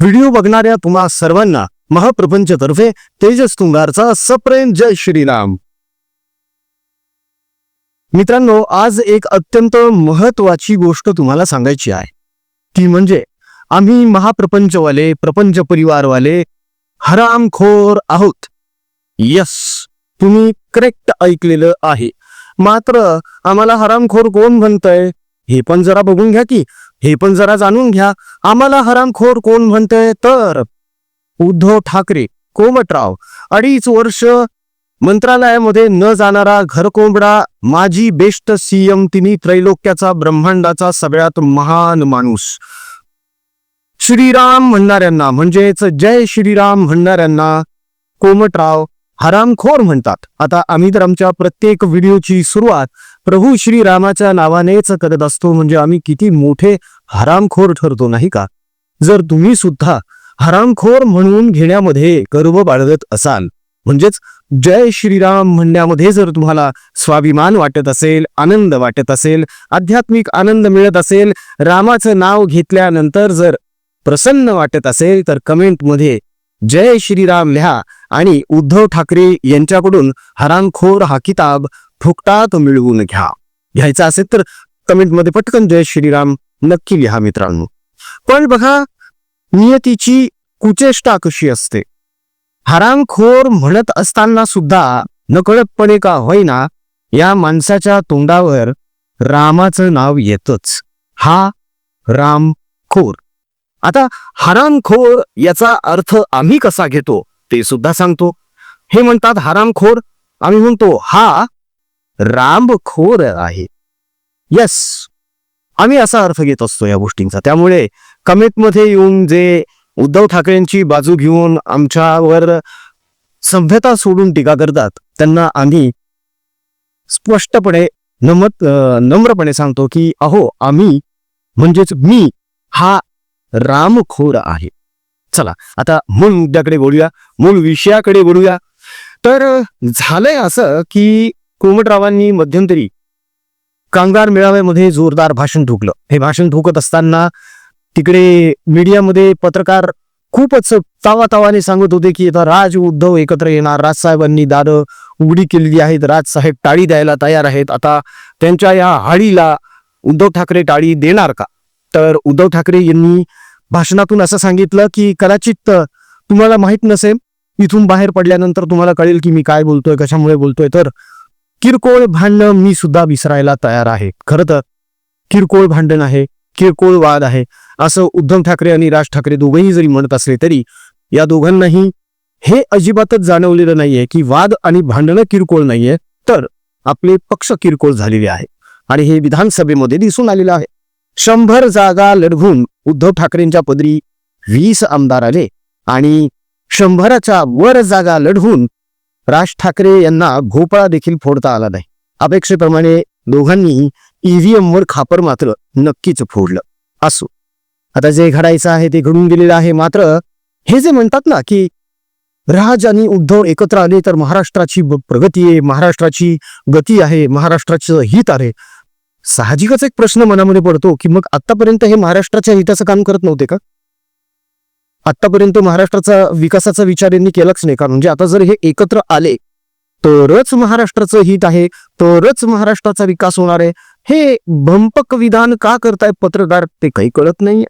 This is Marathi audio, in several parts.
व्हिडिओ बघणाऱ्या तुम्हा सर्वांना महाप्रपंचतर्फे तेजस तुंगारचा सप्रेम जय श्रीराम. मित्रांनो आज एक अत्यंत महत्वाची गोष्ट तुम्हाला सांगायची आहे. ती म्हणजे आम्ही महाप्रपंचवाले प्रपंच परिवारवाले हरामखोर आहोत. यस तुम्ही करेक्ट ऐकलेलं आहे. मात्र आम्हाला हरामखोर कोण म्हणतंय? हे पण जरा बघून घ्या की हे पण जरा जाणून घ्या. आम्हाला हरामखोर कोण म्हणतंय? तर उद्धव ठाकरे कोमटराव. अडीच वर्ष मंत्रालयामध्ये न जाणारा घरकोंबडा माजी बेस्ट सीएम तिन्ही त्रैलोक्याचा ब्रह्मांडाचा सगळ्यात महान माणूस. श्रीराम म्हणणाऱ्यांना म्हणजेच जय श्रीराम म्हणणाऱ्यांना कोमटराव हरामखोर म्हणतात. आता आम्ही तर आमच्या प्रत्येक व्हिडिओची सुरुवात प्रभू श्रीरामाच्या नावानेच करत असतो. म्हणजे आम्ही किती मोठे हरामखोर ठरतो नाही का? जर तुम्ही सुद्धा हरामखोर म्हणून घेण्यामध्ये गर्व बाळगत असाल म्हणजेच जय श्रीराम म्हणण्यामध्ये जर तुम्हाला स्वाभिमान वाटत असेल आनंद वाटत असेल आध्यात्मिक आनंद मिळत असेल रामाचं नाव घेतल्यानंतर जर प्रसन्न वाटत असेल तर कमेंटमध्ये जय श्रीराम लिहा आणि उद्धव ठाकरे यांच्याकडून हरामखोर हा किताब फुकटात मिळवून घ्या. घ्यायचा असेल तर कमेंटमध्ये पटकन जय श्रीराम नक्की लिहा मित्रांनो. पण बघा नियतीची कुचेष्टा कशी असते? हरामखोर म्हणत असताना सुद्धा नकळतपणे का होईना या माणसाच्या तोंडावर रामाचं नाव येतच. हा रामखोर. आता हरामखोर याचा अर्थ आम्ही कसा घेतो ते सुद्धा सांगतो. हे म्हणतात हरामखोर. आम्ही म्हणतो हा रामखोर आहे. यस आम्ही असा अर्थ घेत असतो या गोष्टींचा. त्यामुळे कमेंटमध्ये येऊन जे उद्धव ठाकरेंची बाजू घेऊन आमच्यावर सभ्यता सोडून टीका करतात त्यांना आम्ही स्पष्टपणे नमत नम्रपणे सांगतो की अहो आम्ही म्हणजेच मी हा रामखोर आहे. चला आता मूळ मुद्द्याकडे बोलूया मूळ विषयाकडे बोलूया. तर झालंय असं की कोमटरावांनी मध्यंतरी कामगार मेळाव्यामध्ये जोरदार भाषण ठोकलं हे भाषण ठोकत असताना तिकडे मीडियामध्ये पत्रकार खूपच तावातावाने सांगत होते की आता राज उद्धव एकत्र येणार. राजसाहेबांनी दारं उघडी केलेली आहेत. राजसाहेब टाळी द्यायला तयार आहेत. आता त्यांच्या या हाडीला उद्धव ठाकरे टाळी देणार का? तर उद्धव ठाकरे यांनी भाषणातून असं सांगितलं की कदाचित तुम्हाला माहीत नसेल इथून बाहेर पडल्यानंतर तुम्हाला कळेल की मी काय बोलतोय कशामुळे बोलतोय. तर किरकोळ भांडणं मी सुद्धा विसरायला तयार आहे. खरं तर किरकोळ भांडण आहे किरकोळ वाद आहे. असं उद्धव ठाकरे आणि राज ठाकरे दोघेही जरी म्हणत असले तरी या दोघांनाही हे अजिबातच जाणवलेलं नाहीये की वाद आणि भांडणं किरकोळ नाहीये तर आपले पक्ष किरकोळ झालेले आहे. आणि हे विधानसभेमध्ये दिसून आलेलं आहे. शंभर जागा लढवून उद्धव ठाकरेंच्या पदरी वीस आमदार आले आणि शंभराच्या वर जागा लढवून राज ठाकरे यांना भोपळा देखील फोडता आला नाही. अपेक्षेप्रमाणे दोघांनी ईव्हीएमवर खापर मात्र नक्कीच फोडलं. असो. आता जे घडायचं आहे ते घडून गेलेलं आहे मात्र हे जे म्हणतात ना की राज आणि उद्धव एकत्र आले तर महाराष्ट्राची प्रगती आहे महाराष्ट्राची गती आहे महाराष्ट्राचं हित आहे. साहजिकच एक प्रश्न मनामध्ये पडतो की मग आतापर्यंत हे महाराष्ट्राच्या हिताचं काम करत नव्हते का? आतापर्यंत महाराष्ट्राचा विकासाचा विचार यांनी केलाच नाही. का म्हणजे आता जर हे एकत्र आले तरच महाराष्ट्राचं हित आहे तरच महाराष्ट्राचा विकास होणार आहे. हे भंपक विधान का करताय पत्रकार ते काही कळत नाहीये.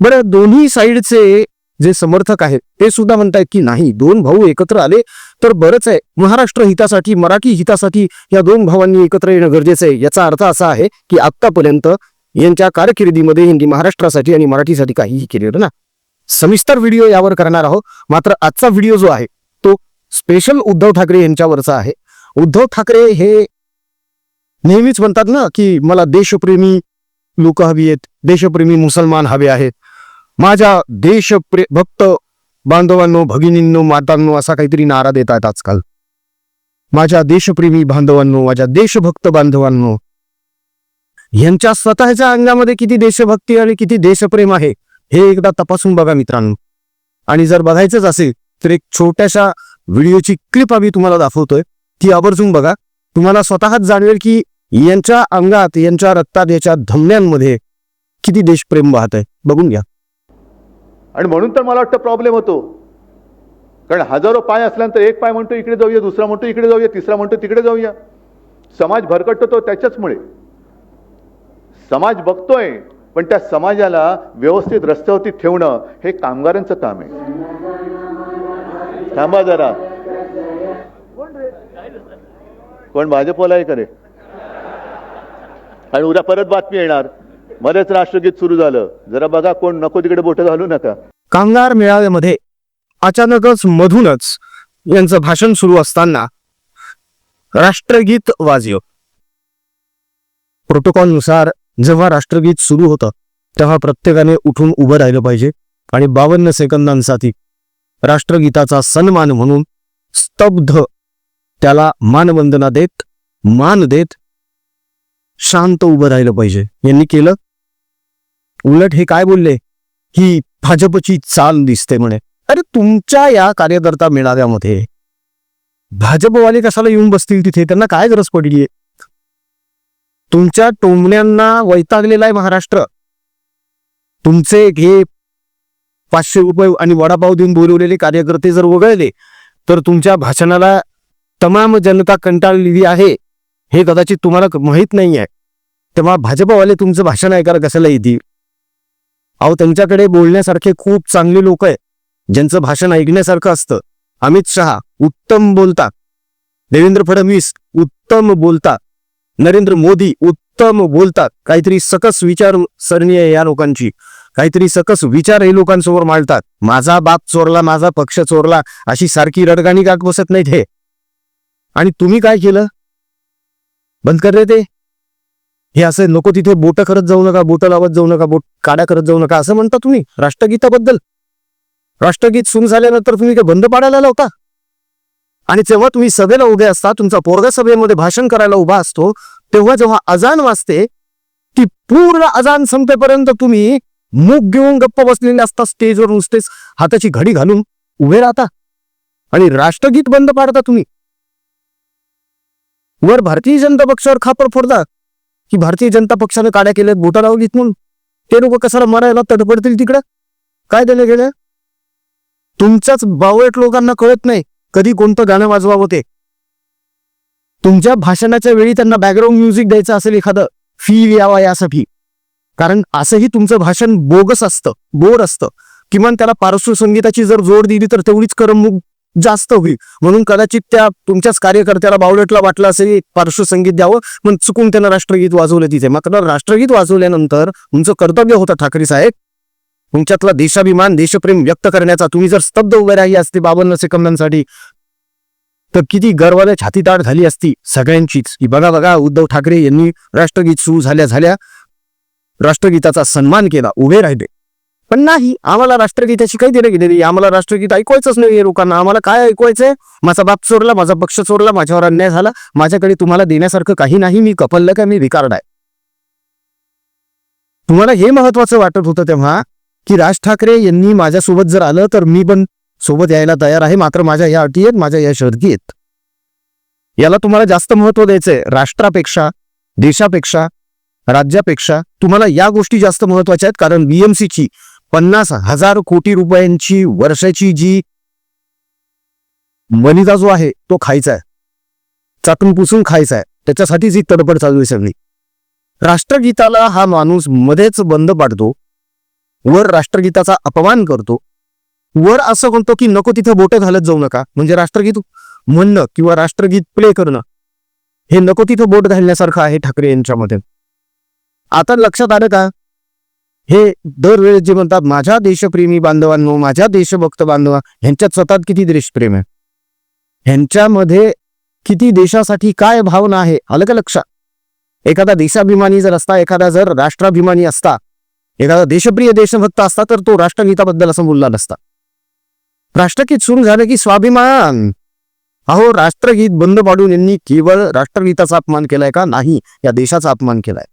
बरं दोन्ही साईडचे जे समर्थक आहेत ते सुद्धा म्हणतायत की नाही दोन भाऊ एकत्र आले तर बरंच आहे. महाराष्ट्र हितासाठी मराठी हितासाठी या दोन भावांनी एकत्र येणं गरजेचं आहे. याचा अर्थ असा आहे की आतापर्यंत यांच्या कारकिर्दीमध्ये हिंदी महाराष्ट्रासाठी आणि मराठीसाठी काहीही केलेलं ना सविस्तर व्हिडिओ यावर करणार आहोत. मात्र आजचा व्हिडिओ जो आहे तो स्पेशल उद्धव ठाकरे यांच्यावरचा आहे. उद्धव ठाकरे हे नेहमीच म्हणतात ना की मला देशप्रेमी लोक हवी आहेत देशप्रेमी मुसलमान हवे आहेत. माझ्या देशप्रे भक्त बांधवांनो भगिनींनो मातांनो असा काहीतरी नारा देत आहेत आजकाल. माझ्या देशप्रेमी बांधवांनो माझ्या देशभक्त बांधवांनो यांच्या स्वतःच्या अंगामध्ये किती देशभक्ती आणि किती देशप्रेम आहे हे एकदा तपासून बघा मित्रांनो. आणि जर बघायचंच असेल तर एक छोट्याशा व्हिडिओची क्लिप आम्ही तुम्हाला दाखवतोय. ती आवर्जून बघा. तुम्हाला स्वतःच जाणवेल की यांच्या अंगात यांच्या रक्तात याच्या धमन्यांमध्ये किती देशप्रेम वाहत आहे बघून घ्या. आणि म्हणून तर मला वाटतं प्रॉब्लेम होतो. कारण हजारो पाय असल्यानंतर एक पाय म्हणतो इकडे जाऊया. दुसरा म्हणतो इकडे जाऊया. तिसरा म्हणतो तिकडे जाऊया. समाज भरकटतो तो त्याच्याचमुळे समाज बघतोय पण त्या समाजाला व्यवस्थित रस्त्यावरती ठेवणं हे कामगारांचं काम आहे. थांबा जरा. कोण भाजपला आहे करे आणि उद्या परत बातमी येणार. मध्येच राष्ट्रगीत सुरू झालं. जरा बघा कोण नको तिकडे बोटं घालू नका. कामगार मेळाव्यामध्ये अचानकच मधूनच यांचं भाषण सुरू असताना राष्ट्रगीत वाजव प्रोटोकॉलनुसार जेव्हा राष्ट्रगीत सुरू होतं तेव्हा प्रत्येकाने उठून उभं राहिलं पाहिजे आणि बावन्न सेकंदांसाठी राष्ट्रगीताचा सन्मान म्हणून स्तब्ध त्याला मानवंदना देत मान देत शांत उभं राहिलं पाहिजे. यांनी केलं उलट हे काय बोलले? ही भाजपची चाल दिसते म्हणे. अरे तुमच्या या कार्यकर्ता मेळाव्यामध्ये भाजपवाले कशाला येऊन बसतील तिथे? त्यांना काय गरज पडलीये? तुमच्या टोमण्यांना वैतागलेला आहे महाराष्ट्र. तुमचे हे पाचशे रुपये आणि वडापाव देऊन बोलवलेले कार्यकर्ते जर वगळले तर तुमच्या भाषणाला तमाम जनता कंटाळलेली आहे. हे कदाचित तुम्हाला माहीत नाही आहे तेव्हा भाजपवाले तुमचं भाषण ऐकायला कशाला येतील? अहो त्यांच्याकडे बोलण्यासारखे खूप चांगले लोक आहे ज्यांचं भाषण ऐकण्यासारखं असतं. अमित शहा उत्तम बोलता. देवेंद्र फडणवीस उत्तम बोलता. नरेंद्र मोदी उत्तम बोलतात काहीतरी सकस विचार सरणी आहे या लोकांची. काहीतरी सकस विचार हे लोकांसमोर मांडतात. माझा बाप चोरला माझा पक्ष चोरला अशी सारखी रडगाणी काक बसत नाहीत हे? आणि तुम्ही काय केलं? बंद कर रे ते. हे असं नको तिथे बोट करत जाऊ नका बोट लावत जाऊ नका बोट काड्या करत जाऊ नका असं म्हणता तुम्ही राष्ट्रगीताबद्दल. राष्ट्रगीत सुरू झाल्यानंतर तुम्ही काय बंद पाडायला लावता. आणि जेव्हा तुम्ही सभेला उभे असता तुमचा पोरगा सभेमध्ये भाषण करायला उभा असतो तेव्हा जेव्हा अजान वाजते ती पूर्ण अजान संपेपर्यंत तुम्ही मूग घेऊन गप्प बसलेले असता स्टेजवर नुसतेच हाताची घडी घालून उभे राहता. आणि राष्ट्रगीत बंद पाडता तुम्ही. वर भारतीय जनता पक्षावर खापर फोडता की भारतीय जनता पक्षाने काड्या केल्यात बोटा लावलीत म्हणून. ते लोक कशाला मरायला तडफडतील तिकडं? काय त्याने गेलं तुमच्याच बावळट लोकांना कळत नाही कधी कोणतं गाणं वाजवावं ते. तुमच्या भाषणाच्या वेळी त्यांना बॅकग्राऊंड म्युझिक द्यायचं असेल एखादं फी यावा यासाठी. कारण असंही तुमचं भाषण बोगस असतं बोर असतं. किमान त्याला पार्श्वसंगीताची जर जोड दिली तर तेवढीच करमणूक जास्त होईल. म्हणून कदाचित त्या तुमच्याच कार्यकर्त्याला बावळटला वाटलं असेल पार्श्वसंगीत द्यावं पण चुकून त्यानं राष्ट्रगीत वाजवलं तिथे. मात्र राष्ट्रगीत वाजवल्यानंतर तुमचं कर्तव्य होतं ठाकरे साहेब. तुमच्यातला देशाभिमान देशप्रेम व्यक्त करण्याचा तुम्ही जर स्तब्ध उभे राहिली असते बावन्न सेकंदांसाठी तर किती गर्वाने छातीताड झाली असती सगळ्यांचीच. की बघा बघा उद्धव ठाकरे यांनी राष्ट्रगीत सुरू झाल्या झाल्या. राष्ट्रगीताचा सन्मान केला उभे राहिले. पण नाही आम्हाला राष्ट्रगीताची काही देणं गेलेली आम्हाला राष्ट्रगीत ऐकवायचंच नाही लोकांना. आम्हाला काय ऐकवायचंय? माझा बाप चोरला माझा पक्ष चोरला माझ्यावर अन्याय झाला. माझ्याकडे तुम्हाला देण्यासारखं काही नाही. मी कपल्लं का? मी रिकार्ड आहे तुम्हाला हे महत्वाचं वाटत होतं तेव्हा की राज ठाकरे यांनी माझ्यासोबत जर आलं तर मी पण सोबत यायला तयार आहे. मात्र माझ्या या अटी आहेत माझ्या या शर्ती आहेत. याला तुम्हाला जास्त महत्त्व द्यायचंय. राष्ट्रापेक्षा देशापेक्षा राज्यापेक्षा तुम्हाला या गोष्टी जास्त महत्त्वाच्या आहेत. कारण बीएमसीची पन्नास हजार कोटी रुपयांची वर्षाची जी मनिदा जो आहे तो खायचा आहे. चाटून पुसून खायचा आहे. त्याच्यासाठीच ही तडफड चालू आहे सगळी. राष्ट्रगीताला हा माणूस मध्येच बंद पाडतो. वर राष्ट्रगीताचा अपमान करतो. वर असं म्हणतो की नको तिथे बोटं घालत जाऊ नका. म्हणजे राष्ट्रगीत म्हणणं किंवा राष्ट्रगीत प्ले करणं हे नको तिथं बोट घालण्यासारखं आहे ठाकरे यांच्यामध्ये. आता लक्षात आलं का? हे दरवेळेस जे म्हणतात माझ्या देशप्रेमी बांधवांनो माझ्या देशभक्त बांधवा ह्यांच्यात स्वतःत किती देशप्रेम आहे? ह्यांच्यामध्ये किती देशासाठी काय भावना आहे? आलं का लक्षात. एखादा देशाभिमानी जर असता एखादा जर राष्ट्राभिमानी असता एखादा देशप्रिय देशभक्त असता तर तो राष्ट्रगीताबद्दल असं बोलला नसता. राष्ट्रगीत सुरू झालं की स्वाभिमान. अहो राष्ट्रगीत बंद पाडून यांनी केवळ राष्ट्रगीताचा अपमान केलाय का? नाही या देशाचा अपमान केलाय.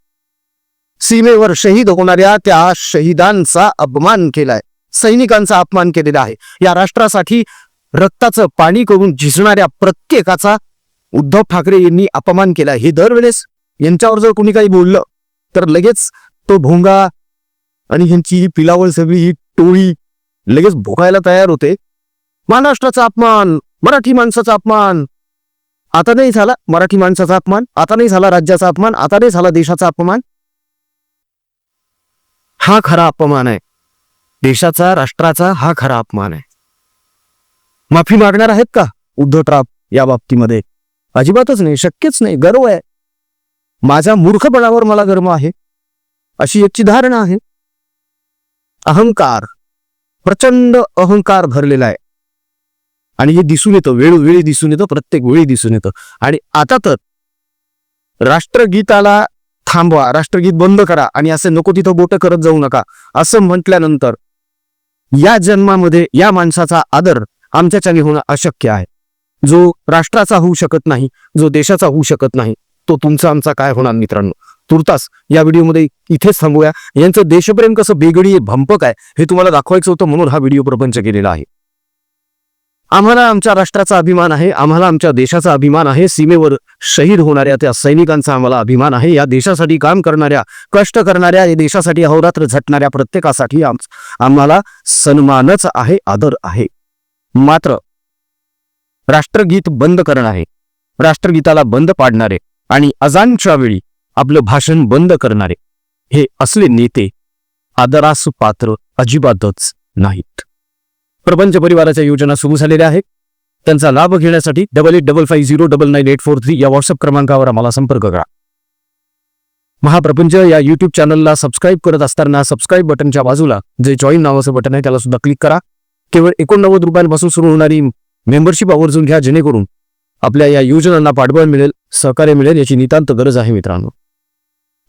सीमेवर शहीद होणाऱ्या त्या शहीदांचा अपमान केलाय. सैनिकांचा अपमान केलेला आहे. या राष्ट्रासाठी रक्ताचं पाणी करून झिजणाऱ्या प्रत्येकाचा उद्धव ठाकरे यांनी अपमान केलाय हे दरवेळेस यांच्यावर जर कोणी काही बोललं तर लगेच तो भोंगा आणि ह्यांची ही पिलावळ सगळी ही टोळी लगेच भोगायला तयार होते. महाराष्ट्राचा अपमान मराठी माणसाचा अपमान. आता नाही झाला मराठी माणसाचा अपमान आता नाही झाला राज्याचा अपमान आता नाही झाला देशाचा अपमान. हा खरा अपमान आहे. देशाचा राष्ट्राचा हा खरा अपमान आहे. माफी मागणार आहेत का? उद्धव ट्राप या बाबतीमध्ये. अजिबातच नाही शक्यच नाही गर्व आहे. माझ्या मूर्खपणावर मला गर्व आहे. अशी याची धारणा आहे. अहंकार प्रचंड अहंकार भरलेला आहे. आणि हे दिसून येतं वेळोवेळी दिसून येतं प्रत्येक वेळी दिसून येतं. आणि आता तर राष्ट्रगीताला थांबवा राष्ट्रगीत बंद करा आणि असं नको तिथं बोट करत जाऊ नका असं म्हटल्यानंतर या जन्मामध्ये या माणसाचा आदर आमच्याच्याने होणं अशक्य आहे. जो राष्ट्राचा होऊ शकत नाही जो देशाचा होऊ शकत नाही तो तुमचा आमचा काय होणार मित्रांनो? तुर्तास या व्हिडिओमध्ये इथेच थांबूया. यांचं देशप्रेम कसं बेगडी भंपक आहे हे तुम्हाला दाखवायचं होतं म्हणून हा व्हिडिओ प्रपंच केलेला आहे. आम्हाला आमच्या राष्ट्राचा अभिमान आहे आम्हाला आमच्या देशाचा अभिमान आहे सीमेवर शहीद होणाऱ्या त्या सैनिकांचा आम्हाला अभिमान आहे. या देशासाठी काम करणाऱ्या कष्ट करणाऱ्या देशासाठी अहोरात्र झटणाऱ्या प्रत्येकासाठी आम्हाला सन्मानच आहे आदर आहे. मात्र राष्ट्रगीत बंद करणारे राष्ट्रगीताला बंद पाडणारे आणि अजानच्या वेळी आपलं भाषण बंद करणारे हे असले नेते आदरास पात्र अजिबातच नाहीत. प्रपंच परिवाराच्या योजना सुरू झालेल्या आहेत. त्यांचा लाभ घेण्यासाठी double eight double five zero double nine eight four three या व्हॉट्सअप क्रमांकावर आम्हाला संपर्क करा. महाप्रपंच या युट्यूब चॅनलला सबस्क्राईब करत असताना सबस्क्राईब बटनच्या बाजूला जे जॉईन नावाचं बटन आहे त्याला सुद्धा क्लिक करा. केवळ एकोणनव्वद रुपयांपासून सुरू होणारी मेंबरशिप आवर्जून घ्या जेणेकरून आपल्या या योजनांना पाठबळ मिळेल सहकार्य मिळेल याची नितांत गरज आहे मित्रांनो.